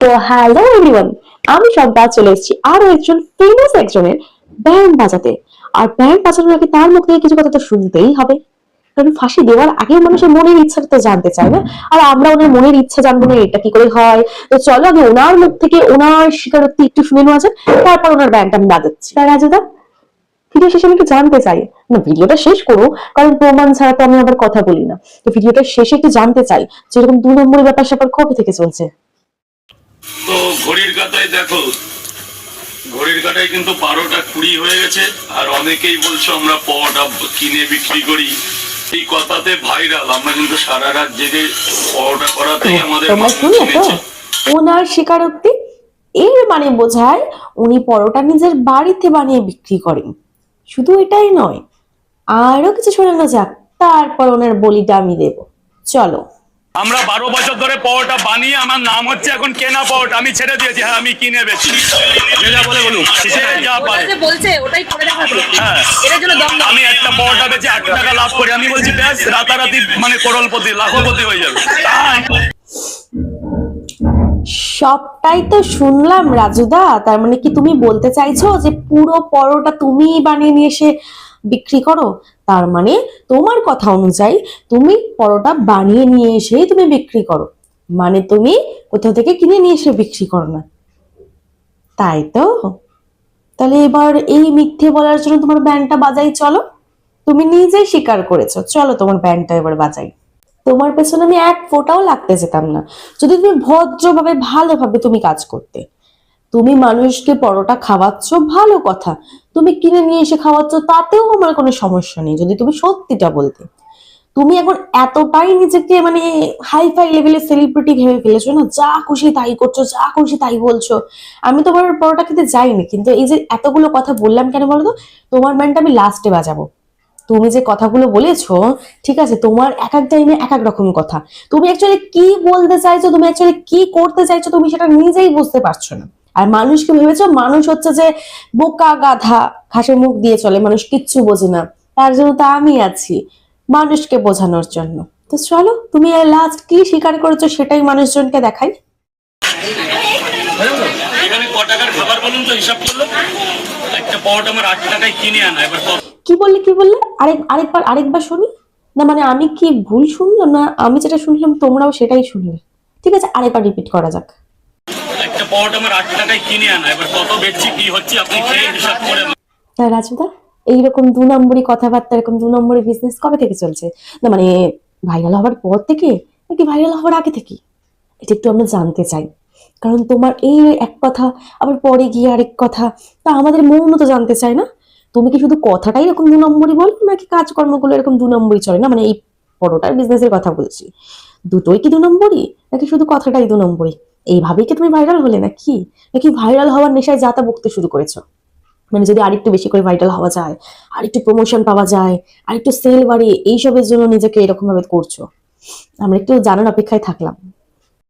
তো hello everyone আমি সন্ধ্যা চলে এসেছি আরও একজন ফেমাস একজনের ব্যান্ড বাজাতে। আর ব্যান্ড বাজানোর আগে তার মুখ থেকে কিছু কথা তো শুনতেই হবে। কারণ ফাঁসি দেওয়ার আগে মানুষের মনের ইচ্ছাটা তো জানতে চায় না। আর আমরা ওনার মনের ইচ্ছা জানব না, এটা কি করে হয়? তো চলো আগে ওনার মুখ থেকে ওনার স্বীকারোক্তি একটু শুনে নেওয়া যাক, তারপর ওনার ব্যান্ড আমি বাজাচ্ছি। তাই রাজুদা ভিডিও শেষে আমি একটু জানতে চাই। না ভিডিওটা শেষ করো, কারণ প্রমাণ ছাড়া তো আমি আবার কথা বলি না। তো ভিডিওটা শেষে একটু জানতে চাই, যেরকম দু নম্বরের ব্যাপার স্যাপার কবে থেকে চলছে? তো ঘড়ির কাটায় দেখো। ঘড়ির কাটায় কিন্তু বারোটা কুড়ি হয়ে গেছে। আর অনেকেই বলছো আমরা পাওয়াটা কিনে বিক্রি করি। এই কথাতে ভাইরাল আমরা কিন্তু সারা রাত জেগে পাওয়াটা করাতেই আমাদের। ওনার স্বীকারোক্তি? এর মানে বোঝায় উনি পরোটা নিজের বাড়িতে বানিয়ে বিক্রি করেন। শুধু এটাই নয় আরও কিছু শোনানো যাক। তারপর ওনার বলিটা আমি দেব। চলো। আমরা বারো বছর ধরে পাওয়াটা বানিয়ে আমার নাম হচ্ছে এখন কেনা পাওয়াটা আমি ছেড়ে দিয়েছি হ্যাঁ আমি কিনে বেছি যা বলে যা পারে। হ্যাঁ। আমি একটা পাওয়াটা বেচে আট টাকা লাভ করি। আমি বলছি ব্যাস রাতারাতি মানে করোলপতি লাখপতি হয়ে যাবে। সবটাই তো শুনলাম রাজুদা। তার মানে কি তুমি বলতে চাইছো যে পুরো পরোটা তুমিই বানিয়ে নিয়ে এসে বিক্রি করো। তার মানে তোমার কথা অনুযায়ী তুমি পরোটা বানিয়ে নিয়ে এসেই তুমি বিক্রি করো। মানে তুমি কোথাও থেকে কিনে নিয়ে এসে বিক্রি করো না। তাই তো? তাহলে এবার এই মিথ্যে বলার জন্য তোমার ব্যান্ডটা বাজাই চলো। তুমি নিজেই স্বীকার করেছ। চলো তোমার ব্যান্ডটা এবার বাজাই। তোমার পেছনে আমি এক ফোঁটাও লাগতে যেতাম না। যদি তুমি ভদ্রভাবে, ভালোভাবে তুমি কাজ করতে। তুমি মানুষকে পরোটা খাওয়াচ্ছ, ভালো কথা। তুমি কিনে নিয়ে এসে খাওয়াচ্ছ, তাতেও আমার কোনো সমস্যা নেই, যদি তুমি সত্যিটা বলতে। তুমি এখন এতটাই নিজেকে মানে হাই ফাই লেভেলের সেলিব্রিটি ভেবে ফেলেছো না, যা খুশি তাই করছ, যা খুশি তাই বলছো। আমি তোমার পরোটা খেতে যাইনি, কিন্তু এই যে এতগুলো কথা বললাম কেন বলো তো তোমার ব্যান্ডটা আমি লাস্টে বাজাবো। তুমি যে কথাগুলো বলেছ, ঠিক আছে, তোমার এক এক টাইমে এক এক রকম কথা। তুমি অ্যাকচুয়ালি কি বলতে চাইছো, তুমি অ্যাকচুয়ালি কি করতে চাইছো, তুমি সেটা নিজেই বুঝতে পারছ না। আর মানুষকে ভেবেছো? মানুষ হচ্ছে যে বোকা গাধা ঘাসের মুখ দিয়ে চলে মানুষ কিচ্ছু বোঝে না। তার জন্য তো আমি আছি মানুষকে বোঝানোর জন্য। তো চলো তুমি লাস্ট কি স্বীকার করেছ সেটাই মানুষজনকে দেখাই। ক টাকার খাবার বলুন তো হিসাব একটা আমার টাকায় কিনে আনা এবার কি বললে কি বললে? আরেক আরেকবার আরেকবার শুনি। না মানে আমি কি ভুল শুনলাম না? আমি যেটা শুনলাম তোমরাও সেটাই শুনলে। ঠিক আছে আরেকবার রিপিট করা যাক। রাজুদা, এইরকম দু নম্বরই কথাবার্তা, এরকম দু নম্বরই বিজনেস কবে থেকে চলছে? না মানে ভাইরাল হওয়ার পর থেকে, নাকি ভাইরাল হওয়ার আগে থেকে? এটা একটু আমরা জানতে চাই। কারণ তোমার এই এক কথা, আবার পরে গিয়ে আরেক কথা, তা আমাদের মনও তো জানতে চায় না। তুমি কি শুধু কথাটাই এরকম দু নম্বরই বলো, নাকি কাজকর্মগুলো এরকম দু নম্বরই চলে? না মানে এই পরোটার বিজনেসের কথা বলছি। দুটোই কি দু নম্বরই, নাকি শুধু কথাটাই দু নম্বরই? এইভাবেই কি তুমি ভাইরাল হলে নাকি? নাকি ভাইরাল হওয়ার নেশায় যা তা বকতে শুরু করেছ? মানে যদি আরেকটু বেশি করে ভাইরাল হওয়া যায়, আরেকটু প্রমোশন পাওয়া যায়, আরেকটু সেল বাড়ি এইসবের জন্য নিজেকে এরকম ভাবে করছ। আমরা একটু জানার অপেক্ষায় থাকলাম।